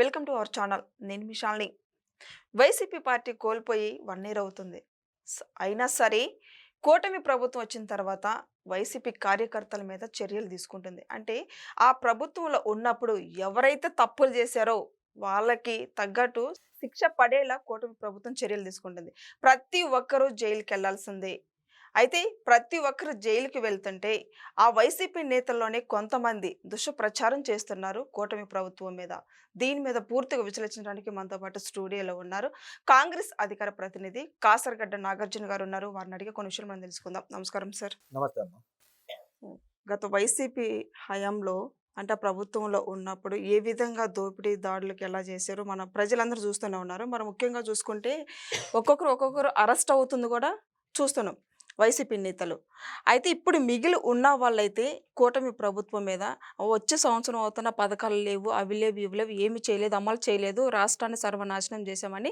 Welcome to our channel. నేను మిషాల్ని YCP party కోల్పోయి వన్ ఇయర్ అవుతుంది. అయినా సరే కూటమి ప్రభుత్వం వచ్చిన తర్వాత వైసీపీ కార్యకర్తల మీద చర్యలు తీసుకుంటుంది. అంటే ఆ ప్రభుత్వంలో ఉన్నప్పుడు ఎవరైతే తప్పులు చేశారో వాళ్ళకి తగ్గట్టు శిక్ష పడేలా కూటమి ప్రభుత్వం చర్యలు తీసుకుంటుంది. ప్రతి ఒక్కరూ జైలుకి వెళ్ళాల్సిందే అయితే ప్రతి ఒక్కరు జైలుకి వెళ్తుంటే ఆ వైసీపీ నేతల్లోనే కొంతమంది దుష్ప్రచారం చేస్తున్నారు కూటమి ప్రభుత్వం మీద. దీని మీద పూర్తిగా విశ్లేషించడానికి మనతో పాటు స్టూడియోలో ఉన్నారు. కాంగ్రెస్ అధికార ప్రతినిధి కాసరగడ్డ నాగార్జున గారు ఉన్నారు. వారిని అడిగే కొన్ని విషయాలు మనం తెలుసుకుందాం. నమస్కారం సార్. నమస్తే గత వైసీపీ హయాంలో అంటే ప్రభుత్వంలో ఉన్నప్పుడు ఏ విధంగా దోపిడీ దాడులకు ఎలా చేశారో? మన ప్రజలందరూ చూస్తూనే ఉన్నారు. మరి ముఖ్యంగా చూసుకుంటే ఒక్కొక్కరు ఒక్కొక్కరు అరెస్ట్ అవుతుంది కూడా చూస్తున్నాం. వైసీపీ నేతలు అయితే ఇప్పుడు మిగిలి ఉన్న వాళ్ళైతే కూటమి ప్రభుత్వం మీద వచ్చే సంవత్సరం అవుతున్న పథకాలు లేవు అవి లేవు ఇవి లేవు ఏమి చేయలేదు అమలు చేయలేదు రాష్ట్రాన్ని సర్వనాశనం చేశామని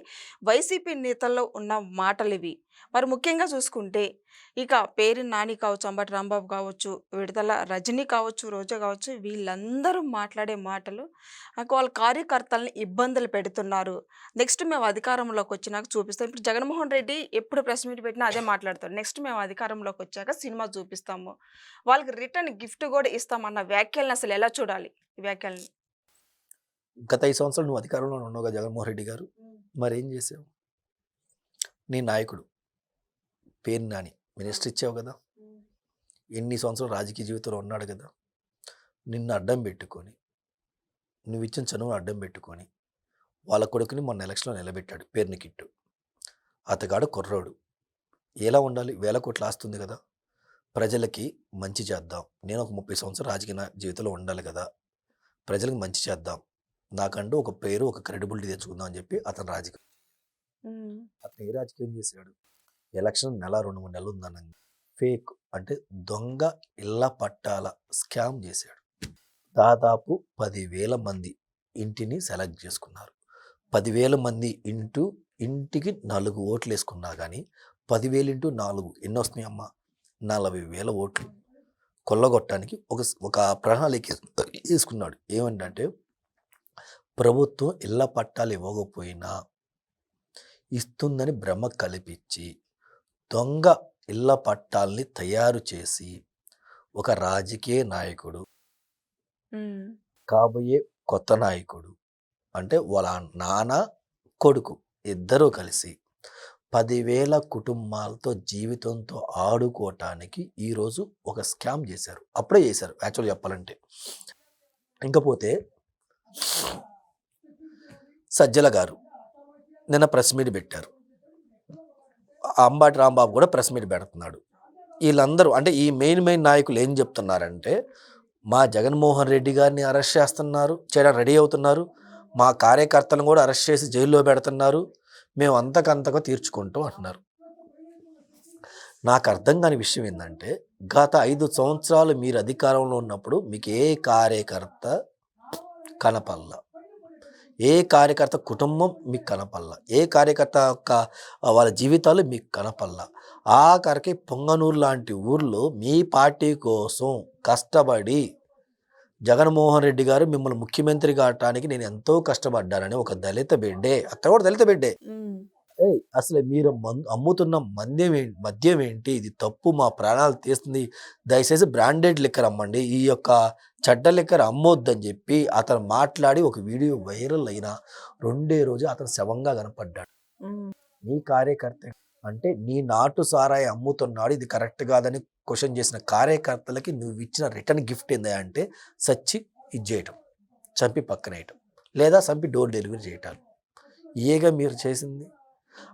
వైసీపీ నేతల్లో ఉన్న మాటలు ఇవి. మరి ముఖ్యంగా చూసుకుంటే ఇక పేరు నాని కావచ్చు అంబటి రాంబాబు కావచ్చు విడతల రజనీ కావచ్చు రోజా కావచ్చు వీళ్ళందరూ మాట్లాడే మాటలు వాళ్ళ కార్యకర్తల్ని ఇబ్బందులు పెడుతున్నారు. నెక్స్ట్ మేము అధికారంలోకి వచ్చినాక చూపిస్తాం. ఇప్పుడు జగన్మోహన్ రెడ్డి ఎప్పుడు ప్రెస్ మీట్ పెట్టినా అదే మాట్లాడతారు నెక్స్ట్ మేము అధికారంలోకి వచ్చాక సినిమా చూపిస్తాము. వాళ్ళకి రిటర్న్ గిఫ్ట్ కూడా ఇస్తామన్న వ్యాఖ్యల్ని అసలు ఎలా చూడాలి వ్యాఖ్యల్ని? గత ఐదు సంవత్సరాలు నువ్వు అధికారంలో ఉన్నావుగా జగన్మోహన్ రెడ్డి గారు. మరి ఏం చేసావు? నీ నాయకుడు పేరు నాని మినిస్టర్ ఇచ్చావు కదా. ఎన్ని సంవత్సరాలు రాజకీయ జీవితంలో ఉన్నాడు కదా. నిన్ను అడ్డం పెట్టుకొని నువ్వు ఇచ్చిన చనువు అడ్డం పెట్టుకొని వాళ్ళ కొడుకుని మొన్న ఎలక్షన్లో నిలబెట్టాడు పేరుని కిట్టు. అతగాడు కుర్రోడు. ఎలా ఉండాలి? వేల కోట్లు ఆస్తుంది కదా! ప్రజలకి మంచి చేద్దాం. నేను ఒక ముప్పై సంవత్సరాలు రాజకీయ నా- జీవితంలో ఉండాలి కదా! ప్రజలకు మంచి చేద్దాం. నాకంటూ ఒక పేరు ఒక క్రెడిబిలిటీ తెచ్చుకుందాం అని చెప్పి అతను రాజకీయం అతను ఏ రాజకీయం చేశాడు? ఎలక్షన్ నెల రెండు మూడు నెలలు ఉందనంగా ఫేక్ అంటే దొంగ ఇళ్ళ పట్టాల స్కామ్ చేశాడు. దాదాపు పదివేల మంది ఇంటిని సెలెక్ట్ చేసుకున్నారు. పదివేల మంది ఇంటూ ఇంటికి నాలుగు ఓట్లు వేసుకున్నా కానీ పదివేలు ఇంటూ నాలుగు ఎన్ని వస్తున్నాయి అమ్మా? నలభై వేల ఓట్లు. కొల్లగొట్టడానికి ఒక ఒక ప్రణాళిక తీసుకున్నాడు. ఏమంటే ప్రభుత్వం ఇళ్ళ పట్టాలు ఇవ్వకపోయినా ఇస్తుందని భ్రమ కల్పించి దొంగ ఇళ్ళ పట్టాల్ని తయారు చేసి ఒక రాజకీయ నాయకుడు కాబోయే కొత్త నాయకుడు అంటే వాళ్ళ నాన్న కొడుకు ఇద్దరూ కలిసి పదివేల కుటుంబాలతో జీవితంతో ఆడుకోవటానికి ఈరోజు ఒక స్కామ్ చేశారు. అప్పుడే చేశారు యాక్చువల్ చెప్పాలంటే. ఇంకపోతే సజ్జల గారు నిన్న ప్రెస్ మీట్ పెట్టారు. అంబాటి రాంబాబు కూడా ప్రెస్ మీట్ పెడుతున్నాడు. వీళ్ళందరూ అంటే ఈ మెయిన్ మెయిన్ నాయకులు ఏం చెప్తున్నారంటే మా జగన్మోహన్ రెడ్డి గారిని అరెస్ట్ చేస్తున్నారు చేయడం రెడీ అవుతున్నారు మా కార్యకర్తలను కూడా అరెస్ట్ చేసి జైల్లో పెడుతున్నారు మేము అంతకంతగా తీర్చుకుంటూ అంటున్నారు. నాకు అర్థం కాని విషయం ఏంటంటే గత ఐదు సంవత్సరాలు మీరు అధికారంలో ఉన్నప్పుడు మీకు ఏ కార్యకర్త కనపల్ల. ఏ కార్యకర్త కుటుంబం మీకు కనపల్ల. ఏ కార్యకర్త యొక్క వాళ్ళ జీవితాలు మీకు కనపల్ల. ఆఖరికి పొంగనూరు లాంటి ఊర్లో మీ పార్టీ కోసం కష్టపడి జగన్మోహన్ రెడ్డి గారు మిమ్మల్ని ముఖ్యమంత్రి కావటానికి నేను ఎంతో కష్టపడ్డానని ఒక దళిత బిడ్డే అక్కడ కూడా దళిత బిడ్డే. అసలు మీరు అమ్ముతున్న మద్యం మద్యం ఏంటి? ఇది తప్పు మా ప్రాణాలు తీస్తుంది. దయచేసి బ్రాండెడ్ లిక్కర్ అమ్మండి. ఈ యొక్క చెడ్డ లిక్కర్ అమ్మొద్దని చెప్పి అతను మాట్లాడి ఒక వీడియో వైరల్ అయినా రెండే రోజు అతను శవంగా కనపడ్డాడు. నీ కార్యకర్త అంటే నీ నాటు సారాయి అమ్ముతున్నాడు ఇది కరెక్ట్ కాదని క్వశ్చన్ చేసిన కార్యకర్తలకి నువ్వు ఇచ్చిన రిటర్న్ గిఫ్ట్ ఏందా అంటే సచ్చి ఇది చేయటం చంపి పక్కనేయటం లేదా చంపి డోర్ డెలివరీ చేయటం ఏగా మీరు చేసింది?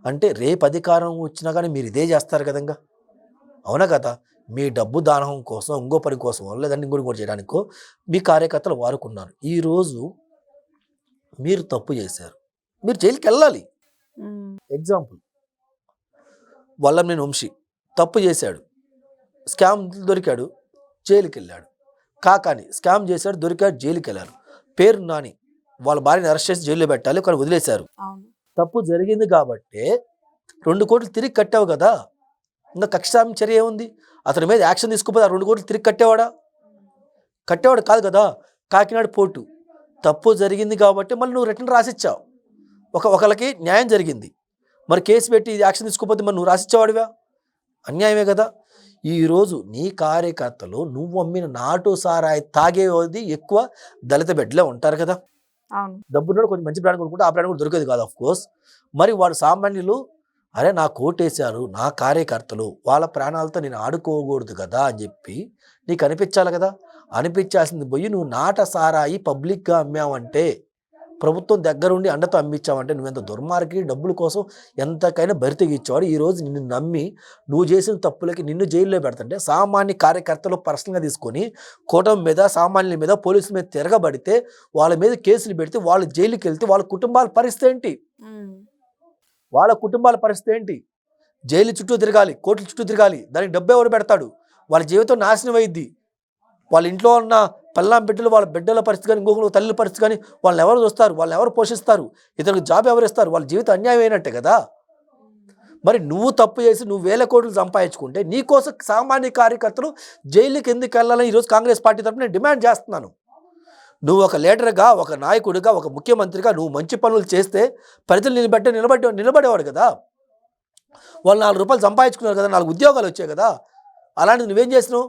అంటే రేపు అధికారం వచ్చినా కానీ మీరు ఇదే చేస్తారు కదంగా? అవునా కదా? మీ డబ్బు దానం కోసం ఇంకో పని కోసం లేదంటే ఇంకోటి ఇంకోటి చేయడానికో మీ కార్యకర్తలు వారుకున్నారు. ఈరోజు మీరు తప్పు చేశారు. మీరు జైలుకి వెళ్ళాలి ఎగ్జాంపుల్ వల్లంనేని వంశీ తప్పు చేశాడు. స్కామ్ దొరికాడు జైలుకి వెళ్ళాడు కాకాని స్కామ్ చేశాడు దొరికాడు జైలుకి వెళ్ళారు పేరు నాని. వాళ్ళ భార్యని అరెస్ట్ చేసి జైల్లో పెట్టాలి కానీ వదిలేశారు. తప్పు జరిగింది కాబట్టి రెండు కోట్లు తిరిగి కట్టావు కదా. ఇంకా కక్షామి చర్య ఏముంది? అతని మీద యాక్షన్ తీసుకుపోతే ఆ రెండు కోట్లు తిరిగి కట్టేవాడా? కట్టేవాడు కాదు కదా. కాకినాడ పోర్టు. తప్పు జరిగింది కాబట్టి మళ్ళీ నువ్వు రిటర్న్ రాసిచ్చావు. ఒక ఒకళ్ళకి న్యాయం జరిగింది. మరి కేసు పెట్టి ఇది యాక్షన్ తీసుకోకపోతే మరి నువ్వు రాసిచ్చేవాడివా? అన్యాయమే కదా. ఈరోజు నీ కార్యకర్తలు నువ్వు అమ్మిన నాటు సారాయి తాగేది ఎక్కువ దళిత బిడ్డలే ఉంటారు కదా. డబ్బున్నాడు కొంచెం మంచి బ్రాండ్ కొనుక్కుంటే ఆ బ్రాండ్ కూడా దొరికేది కాదు ఆఫ్ కోర్స్ మరి వాడు సామాన్యులు అరే నా కోటేశారు నా కార్యకర్తలు వాళ్ళ ప్రాణాలతో నేను ఆడుకోకూడదు కదా అని చెప్పి నీకు అనిపించాలి కదా. అనిపించాల్సింది పోయి నువ్వు నాట సారాయి పబ్లిక్గా అమ్మావంటే ప్రభుత్వం దగ్గరుండి అండతో అమ్మించావంటే నువ్వెంత దుర్మార్గి డబ్బుల కోసం ఎంతకైనా బరితెగిచ్చేవాడు ఈరోజు నిన్ను నమ్మి నువ్వు చేసిన తప్పులకి నిన్ను జైల్లో పెడతంటే సామాన్య కార్యకర్తలు పర్సనల్గా తీసుకొని కూటమి మీద సామాన్యుల మీద పోలీసుల మీద తిరగబడితే వాళ్ళ మీద కేసులు పెడితే వాళ్ళు జైలుకి వెళ్తే వాళ్ళ కుటుంబాల పరిస్థితి ఏంటి. వాళ్ళ కుటుంబాల పరిస్థితి ఏంటి? జైలు చుట్టూ తిరగాలి కోర్టుల చుట్టూ తిరగాలి. దానికి డబ్బు ఎవరు పెడతాడు? వాళ్ళ జీవితం నాశనం అయింది వాళ్ళ ఇంట్లో ఉన్న పిల్లం బిడ్డలు వాళ్ళ బిడ్డల పరిస్థితి కానీ ఇంకొకరు తల్లి పరిస్థితి కానీ వాళ్ళని ఎవరు చూస్తారు? వాళ్ళని ఎవరు పోషిస్తారు? ఇతరులకు జాబ్ ఎవరు ఇస్తారు? వాళ్ళ జీవితం అన్యాయం అయినట్టే కదా? మరి నువ్వు తప్పు చేసి నువ్వు వేల కోట్లు సంపాదించుకుంటే నీకోసం సామాన్య కార్యకర్తలు జైలుకి ఎందుకు వెళ్ళాలని ఈరోజు కాంగ్రెస్ పార్టీ తరఫున నేను డిమాండ్ చేస్తున్నాను. నువ్వు ఒక లీడర్గా ఒక నాయకుడిగా ఒక ముఖ్యమంత్రిగా నువ్వు మంచి పనులు చేస్తే ప్రజలు నిలబెట్టే నిలబడి నిలబడేవాడు కదా? వాళ్ళు నాలుగు రూపాయలు సంపాదించుకున్నారు కదా? నాలుగు ఉద్యోగాలు వచ్చాయి కదా? అలాంటిది నువ్వేం చేసినావు?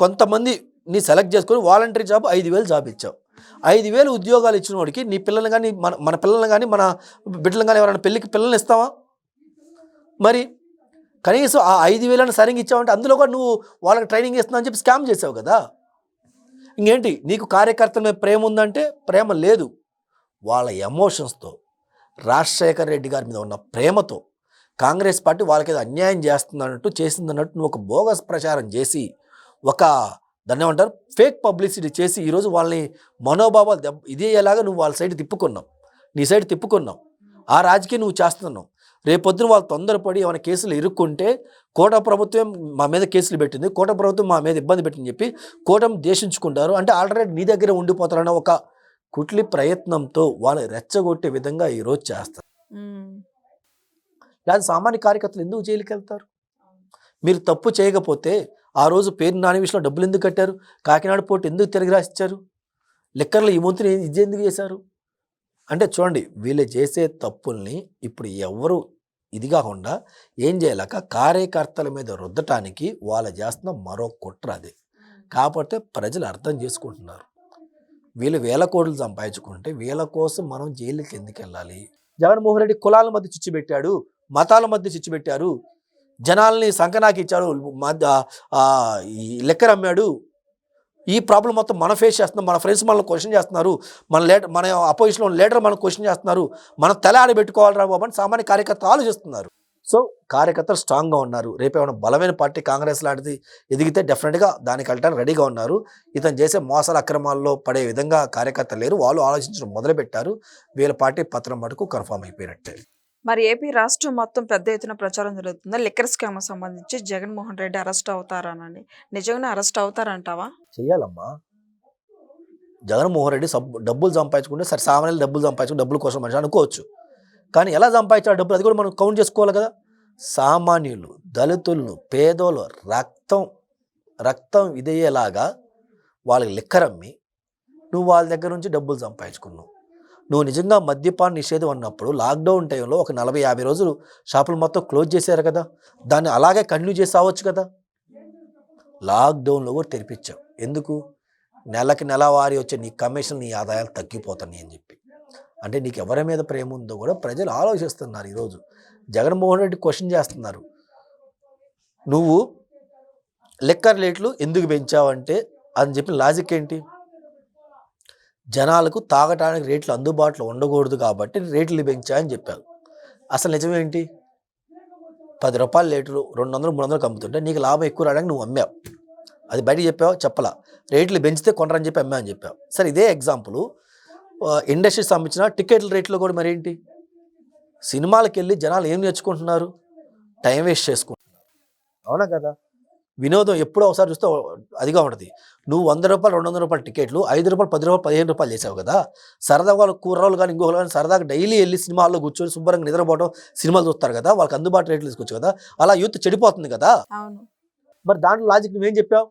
కొంతమంది నీ సెలెక్ట్ చేసుకొని వాలంటరీ జాబ్ ఐదు వేలు జాబ్ ఇచ్చావు. ఐదు వేలు ఉద్యోగాలు ఇచ్చిన వాడికి నీ పిల్లల్ని కానీ మన మన పిల్లల్ని కానీ మన బిడ్డలను కానీ ఎవరైనా పెళ్ళికి పిల్లల్ని ఇస్తావా? మరి కనీసం ఆ ఐదు వేలను సరిగ్గా ఇచ్చావంటే అందులో కూడా నువ్వు వాళ్ళకి ట్రైనింగ్ ఇస్తున్నావు అని చెప్పి స్కామ్ చేసావు కదా. ఇంకేంటి నీకు కార్యకర్తల మీద ప్రేమ ఉందంటే ప్రేమ లేదు. వాళ్ళ ఎమోషన్స్తో రాజశేఖర్ రెడ్డి గారి మీద ఉన్న ప్రేమతో కాంగ్రెస్ పార్టీ వాళ్ళకి ఏదో అన్యాయం చేస్తుందన్నట్టు చేసిందన్నట్టు నువ్వు ఒక బోగస్ ప్రచారం చేసి ఒక దాన్ని ఏమంటారు? ఫేక్ పబ్లిసిటీ చేసి ఈరోజు వాళ్ళని మనోభావాలు దెబ్బ ఇది ఎలాగా నువ్వు వాళ్ళ సైడ్ తిప్పుకున్నావు. నీ సైడ్ తిప్పుకున్నావు. ఆ రాజకీయం నువ్వు చేస్తున్నావు. రేపొద్దున వాళ్ళు తొందరపడి ఏమైనా కేసులు ఇరుక్కుంటే కోట ప్రభుత్వం మా మీద కేసులు పెట్టింది. కోట ప్రభుత్వం మా మీద ఇబ్బంది పెట్టింది చెప్పి కూటమి దేశించుకుంటారు అంటే ఆల్రెడీ నీ దగ్గర ఉండిపోతారన్న ఒక కుట్లి ప్రయత్నంతో వాళ్ళు రెచ్చగొట్టే విధంగా ఈరోజు చేస్తారు. లేదా సామాన్య కార్యకర్తలు ఎందుకు జైలుకి వెళ్తారు మీరు తప్పు చేయకపోతే ఆ రోజు పేరు నాని విషయంలో డబ్బులు ఎందుకు కట్టారు? కాకినాడ పోటీ ఎందుకు తిరిగి రాసిచ్చారు? లెక్కర్లో ఈ మంత్రి ఇది ఎందుకు చేశారు? అంటే చూడండి వీళ్ళు చేసే తప్పుల్ని ఇప్పుడు ఎవరు ఇది కాకుండా ఏం చేయలేక కార్యకర్తల మీద రుద్దటానికి వాళ్ళు చేస్తున్న మరో కుట్ర అది. కాకపోతే ప్రజలు అర్థం చేసుకుంటున్నారు. వీళ్ళు వేల కోట్లు సంపాదించుకుంటే వీళ్ళ కోసం మనం జైలుకి ఎందుకు వెళ్ళాలి? జగన్మోహన్ రెడ్డి కులాల మధ్య చిచ్చు పెట్టాడు మతాల మధ్య చిచ్చు పెట్టారు జనాల్ని సంకనాకి ఇచ్చాడు. మధ్య ఈ అమ్మాడు. ఈ ప్రాబ్లం మొత్తం మనం ఫేస్ చేస్తున్నాం మన ఫ్రెండ్స్ మనల్ని క్వశ్చన్ చేస్తున్నారు. మన లీడర్ మన అపోజిషన్లో లీడర్ మనం క్వశ్చన్ చేస్తున్నారు. మనం తల ఆడబెట్టుకోవాలరా బాబు అని సామాన్య కార్యకర్త ఆలోచిస్తున్నారు. సో కార్యకర్తలు స్ట్రాంగ్గా ఉన్నారు. రేపు ఏమైనా బలమైన పార్టీ కాంగ్రెస్ లాంటిది ఎదిగితే డెఫినెట్గా దానికి వెళ్ళడానికి రెడీగా ఉన్నారు. ఇతను చేసే మోసాల అక్రమాల్లో పడే విధంగా కార్యకర్తలు లేరు. వాళ్ళు ఆలోచించడం మొదలుపెట్టారు. వీళ్ళ పార్టీ పత్రం మటుకు కన్ఫామ్ అయిపోయినట్టే. మరి ఏపీ రాష్ట్రం మొత్తం పెద్ద ఎత్తున ప్రచారం జరుగుతుంది? లిక్కర్ స్కామ్ సంబంధించి జగన్మోహన్ రెడ్డి అరెస్ట్ అవుతారనని నిజంగానే అరెస్ట్ అవుతారంటావా? చెయ్యాలమ్మా. జగన్మోహన్ రెడ్డి సబ్ డబ్బులు సంపాదించుకుంటే సరే సామాన్యులు డబ్బులు సంపాదించుకుని డబ్బుల కోసం మనిషి అనుకోవచ్చు. కానీ ఎలా సంపాదించాడు డబ్బులు అది కూడా మనం కౌంట్ చేసుకోవాలి కదా. సామాన్యులు దళితులను పేదోళ్ళు రక్తం రక్తం ఇదయ్యేలాగా వాళ్ళకి లిక్కరమ్మి నువ్వు వాళ్ళ దగ్గర నుంచి డబ్బులు సంపాదించుకున్నావు. నువ్వు నిజంగా మద్యపాన నిషేధం అన్నప్పుడు లాక్డౌన్ టైంలో ఒక నలభై యాభై రోజులు షాపులు మొత్తం క్లోజ్ చేశారు కదా? దాన్ని అలాగే కంటిన్యూ చేసి అవ్వచ్చు కదా? లాక్డౌన్లో కూడా తెరిపించావు. ఎందుకు? నెలకి నెలవారీ వచ్చే నీ కమిషన్ నీ ఆదాయాలు తగ్గిపోతున్నాయి అని చెప్పి. అంటే నీకు ఎవరి మీద ప్రేమ ఉందో కూడా ప్రజలు ఆలోచిస్తున్నారు ఈరోజు. జగన్మోహన్ రెడ్డి క్వశ్చన్ చేస్తున్నారు. నువ్వు లెక్కర్ రేట్లు ఎందుకు పెంచావంటే అని చెప్పిన లాజిక్ ఏంటి? జనాలకు తాగటానికి రేట్లు అందుబాటులో ఉండకూడదు కాబట్టి రేట్లు పెంచాయని చెప్పారు. అసలు నిజమేంటి? పది రూపాయల లీటరు రెండు వందలు మూడు వందలు అమ్ముతుంటే నీకు లాభం ఎక్కువ రావడానికి నువ్వు అమ్మావు. అది బయట చెప్పావు? చెప్పలా. రేట్లు పెంచితే కొనరని చెప్పి అమ్మా అని చెప్పావు. సరే ఇదే ఎగ్జాంపుల్. ఇండస్ట్రీస్ సంబంధించిన టికెట్ల రేట్లు కూడా మరేంటి? సినిమాలకు వెళ్ళి జనాలు ఏం నేర్చుకుంటున్నారు? టైం వేస్ట్ చేసుకుంటున్నారు. అవునా కదా? వినోదం ఎప్పుడో ఒకసారి చూస్తే అదిగా ఉంటుంది. నువ్వు వంద రూపాయలు రెండు వందల రూపాయల టికెట్లు ఐదు రూపాయలు పది రూపాయలు పదిహేను రూపాయలు చేసావు కదా? సరదాగా వాళ్ళు కూరలు కానీ ఇంకొకరు కానీ సరదాగా డైలీ వెళ్ళి సినిమాల్లో కూర్చొని శుభ్రంగా నిద్రపోవడం సినిమాలు చూస్తారు కదా? వాళ్ళకి అందుబాటు రేట్లు తీసుకోవచ్చు కదా? అలా యూత్ చెడిపోతుంది కదా? మరి దాంట్లో లాజిక్ నువ్వేం చెప్పావు?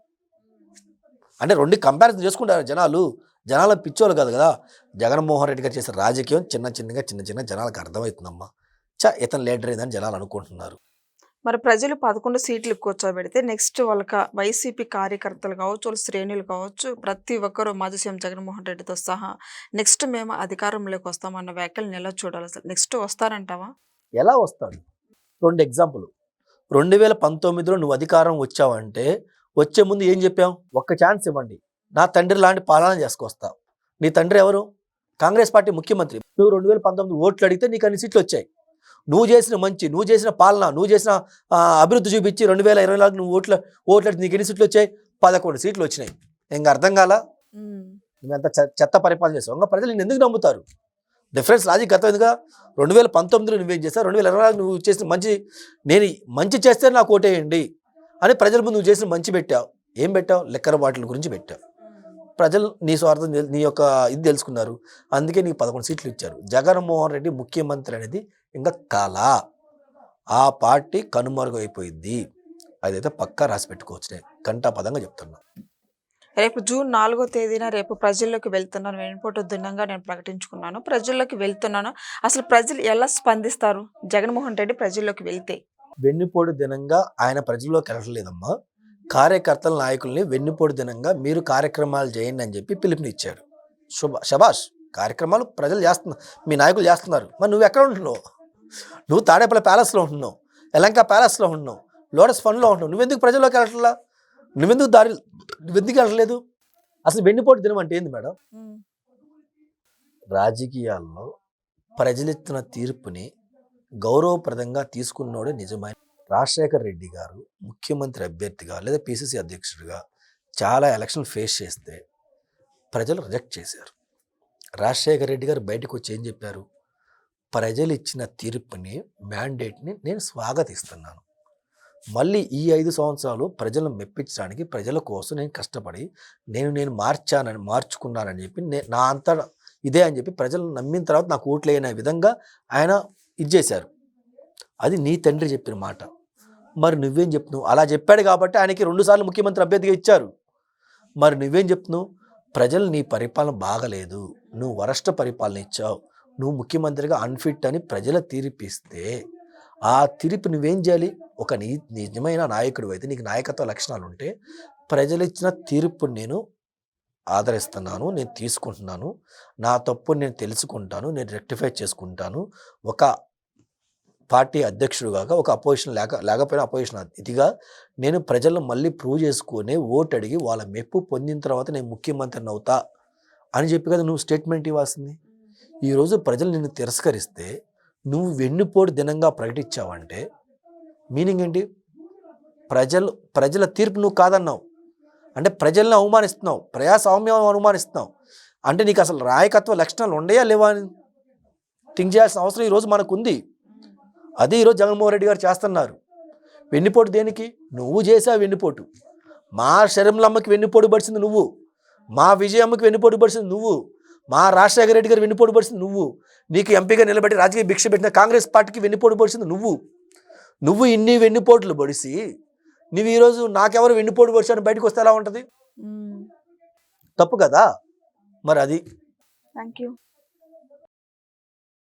అంటే రెండు కంపారిజన్ చేసుకుంటారు జనాలు. జనాల పిచ్చోళ్ళు కాదు కదా? జగన్మోహన్ రెడ్డి గారు చేసే రాజకీయం చిన్న చిన్నగా చిన్న చిన్న జనాలకు అర్థమవుతుందమ్మా. చా ఇతను లీడర్ అయిందని జనాలు అనుకుంటున్నారు. మరి ప్రజలు పదకొండు సీట్లు కూర్చోబెడితే నెక్స్ట్ వాళ్ళకి వైసీపీ కార్యకర్తలు కావచ్చు వాళ్ళ శ్రేణులు కావచ్చు ప్రతి ఒక్కరూ మాజీ సీఎం జగన్మోహన్ రెడ్డితో సహా నెక్స్ట్ మేము అధికారంలోకి వస్తామన్న వ్యాఖ్యలను ఎలా చూడాలి అసలు. నెక్స్ట్ వస్తారంటావా? ఎలా వస్తాడు? రెండు ఎగ్జాంపుల్. రెండు వేల పంతొమ్మిదిలో నువ్వు అధికారం వచ్చావంటే వచ్చే ముందు ఏం చెప్పావు? ఒక్క ఛాన్స్ ఇవ్వండి. నా తండ్రి లాంటి పాలన చేసుకొస్తా. నీ తండ్రి ఎవరు? కాంగ్రెస్ పార్టీ ముఖ్యమంత్రి. నువ్వు రెండు వేల పంతొమ్మిది ఓట్లు అడిగితే నీకు అన్ని సీట్లు వచ్చాయి. నువ్వు చేసిన మంచి నువ్వు చేసిన పాలన నువ్వు చేసిన అభివృద్ధి చూపించి రెండు వేల ఇరవై నాలుగు నువ్వు ఓట్ల ఓట్లు నీకు ఎన్ని సీట్లు వచ్చాయి? పదకొండు సీట్లు వచ్చినాయి. ఇంకా అర్థం కాలా? నువ్వెంత చెత్త పరిపాలన చేసావు? ఇంకా ప్రజలు నిన్ను ఎందుకు నమ్ముతారు? డిఫరెన్స్ లాజిక్ అర్థమైందిగా రెండు వేల పంతొమ్మిదిలో నువ్వేం చేస్తావు రెండు వేల ఇరవై నాలుగు నువ్వు చేసిన మంచి నేను మంచి చేస్తే నాకు ఓటేయండి అని ప్రజల ముందు నువ్వు చేసిన మంచి పెట్టావు. ఏం పెట్టావు? లెక్కర బాటిల్ గురించి పెట్టావు. ప్రజలు నీ స్వార్థం నీ యొక్క ఇది తెలుసుకున్నారు. అందుకే నీకు పదకొండు సీట్లు ఇచ్చారు. జగన్మోహన్ రెడ్డి ముఖ్యమంత్రి అనేది ఇంకా కళ ఆ పార్టీ కనుమరుగైపోయింది అదైతే పక్కా రాసి పెట్టుకోవచ్చు కంటాపదంగా చెప్తున్నా. రేపు జూన్ నాలుగో తేదీన రేపు ప్రజల్లోకి వెళ్తున్నాను. వెనుపోటు దినంగా నేను ప్రకటించుకున్నాను. ప్రజల్లోకి వెళ్తున్నాను. అసలు ప్రజలు ఎలా స్పందిస్తారు? జగన్మోహన్ రెడ్డి ప్రజల్లోకి వెళ్తే. వెన్నుపోటు దినంగా ఆయన ప్రజల్లోకి వెళ్ళలేదమ్మా కార్యకర్తల నాయకుల్ని వెన్నుపోటు దినంగా మీరు కార్యక్రమాలు చేయండి అని చెప్పి పిలుపునిచ్చాడు. శుభ శబాష్ కార్యక్రమాలు ప్రజలు చేస్తున్నారు మీ నాయకులు చేస్తున్నారు. మరి నువ్వు ఎక్కడ ఉంటున్నావు? నువ్వు తాడేపల్లి ప్యాలెస్లో ఉంటున్నావు ఎలంక ప్యాలెస్లో ఉంటున్నావు లోటస్ ఫండ్లో ఉంటున్నావు. నువ్వెందుకు ప్రజల్లోకి వెళ్ళట్లా? నువ్వెందుకు దారి నువ్వెందుకు వెళ్ళట్లేదు? అసలు వెన్నుపోటు దినం అంటే ఏంది మేడం? రాజకీయాల్లో ప్రజలిస్తున్న తీర్పుని గౌరవప్రదంగా తీసుకున్నోడే నిజమైన రాజశేఖర రెడ్డి గారు ముఖ్యమంత్రి అభ్యర్థిగా లేదా పిసిసి అధ్యక్షుడిగా చాలా ఎలక్షన్లు ఫేస్ చేస్తే ప్రజలు రిజెక్ట్ చేశారు. రాజశేఖర రెడ్డి గారు బయటకు వచ్చి ఏం చెప్పారు? ప్రజలు ఇచ్చిన తీర్పుని మ్యాండేట్ని నేను స్వాగతిస్తున్నాను. మళ్ళీ ఈ ఐదు సంవత్సరాలు ప్రజలను మెప్పించడానికి ప్రజల కోసం నేను కష్టపడి నేను నేను మార్చానని మార్చుకున్నానని చెప్పి నే- నా అంత ఇదే అని చెప్పి ప్రజలు నమ్మిన తర్వాత నాకు ఓట్లు విధంగా ఆయన ఇది చేశారు అది నీ తండ్రి చెప్పిన మాట. మరి నువ్వేం చెప్తున్నావు? అలా చెప్పాడు కాబట్టి ఆయనకి రెండుసార్లు ముఖ్యమంత్రి అభ్యర్థిగా ఇచ్చారు. మరి నువ్వేం చెప్తున్నావు? ప్రజలు నీ పరిపాలన బాగలేదు. నువ్వు వరస్ట్ పరిపాలన ఇచ్చావు. నువ్వు ముఖ్యమంత్రిగా అన్ఫిట్ అని ప్రజల తీర్పిస్తే ఆ తీర్పు నువ్వేం చేయాలి? ఒక నీ నిజమైన నాయకుడు అయితే నీకు నాయకత్వ లక్షణాలు ఉంటే ప్రజలు ఇచ్చిన తీర్పుని నేను ఆదరిస్తున్నాను నేను తీసుకుంటున్నాను నా తప్పు నేను తెలుసుకుంటాను నేను రెక్టిఫై చేసుకుంటాను. ఒక పార్టీ అధ్యక్షుడుగా ఒక అపోజిషన్ లేక లేకపోయినా అపోజిషన్ ఇదిగా నేను ప్రజలను మళ్ళీ ప్రూవ్ చేసుకొని ఓటు అడిగి వాళ్ళ మెప్పు పొందిన తర్వాత నేను ముఖ్యమంత్రిని అవుతా అని చెప్పి కదా నువ్వు స్టేట్మెంట్ ఇవ్వాల్సింది? ఈరోజు ప్రజలు నిన్ను తిరస్కరిస్తే నువ్వు వెన్నుపోటు దినంగా ప్రకటించావంటే మీనింగ్ ఏంటి? ప్రజలు ప్రజల తీర్పు నువ్వు కాదన్నావు. అంటే ప్రజల్ని అవమానిస్తున్నావు. ప్రజాస్వామ్యం అవమానిస్తున్నావు అంటే నీకు అసలు రాయకత్వ లక్షణాలు ఉండయా లేవా అని థింక్ చేయాల్సిన అవసరం ఈరోజు మనకు ఉంది అదే ఈరోజు జగన్మోహన్ రెడ్డి గారు చేస్తున్నారు. వెన్నుపోటు దేనికి? నువ్వు చేసావు వెన్నుపోటు. మా శరంలమ్మకి వెన్నుపోటు పడిచింది నువ్వు. మా విజయమ్మకి వెన్నుపోటు పడిచింది నువ్వు. మా రాజశేఖర రెడ్డి గారు వెన్నుపోటు పడిచింది నువ్వు. నీకు ఎంపీగా నిలబెట్టి రాజకీయ భిక్ష పెట్టిన కాంగ్రెస్ పార్టీకి వెన్నుపోటు పడిచింది నువ్వు. నువ్వు ఇన్ని వెన్నుపోట్లు పడిసి నువ్వు ఈరోజు నాకెవరు వెన్నుపోటు పడిచాను బయటకు వస్తే ఎలా ఉంటుంది? తప్పు కదా? మరి అది. Thank you